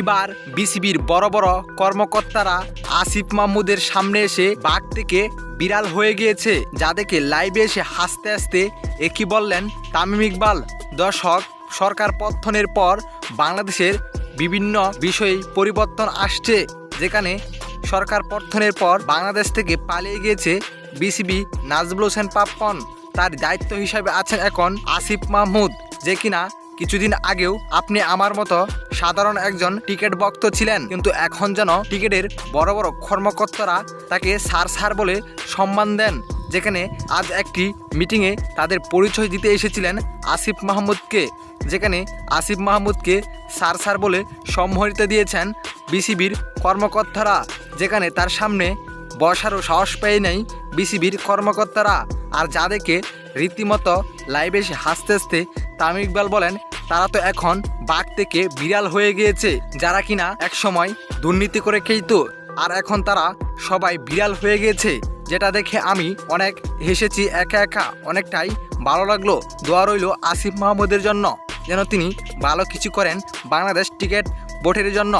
এবার বিসিবির বড় বড় কর্মকর্তারা আসিফ মাহমুদের সামনে এসে বাঘ থেকে বিড়াল হয়ে গিয়েছে যাদেরকে লাইভে এসে হাসতে হাসতে একই বললেন, তামিম ইকবাল, দর্শক, সরকার পত্থনের পর বাংলাদেশের বিভিন্ন বিষয়ে পরিবর্তন আসছে, যেখানে সরকার পত্থনের পর বাংলাদেশ থেকে পালিয়ে গিয়েছে বিসিবি নাজবুল হোসেন পাপ্পন। তার দায়িত্ব হিসাবে আছেন এখন আসিফ মাহমুদ, যে কিনা কিছুদিন আগেও আপনি আমার মতো সাধারণ একজন টিকিট ভক্ত ছিলেন। কিন্তু এখন যেন টিকিটের বড় বড় কর্মকর্তারা তাকে সার সার বলে সম্মান দেন, যেখানে আজ একটি মিটিংয়ে তাদের পরিচয় দিতে এসেছিলেন আসিফ মাহমুদকে, যেখানে আসিফ মাহমুদকে সার সার বলে সম্মানিত দিয়েছেন বিসিবির কর্মকর্তারা, যেখানে তার সামনে বসারও সাহস পেয়ে নেই বিসিবির কর্মকর্তারা। আর যাদেরকে রীতিমতো লাইভে এসে হাসতে হাসতে তামিম ইকবাল বলেন তারা তো এখন বাঘ থেকে বিড়াল হয়ে গিয়েছে, যারা কিনা এক সময় দুর্নীতি করে খেত আর এখন তারা সবাই বিড়াল হয়ে গিয়েছে, যেটা দেখে আমি অনেক হেসেছি, একা একা অনেকটাই ভালো লাগল। দোয়া রইল আসিফ মাহমুদের জন্য, যেন তিনি ভালো কিছু করেন বাংলাদেশ টিকিট বোটের জন্য।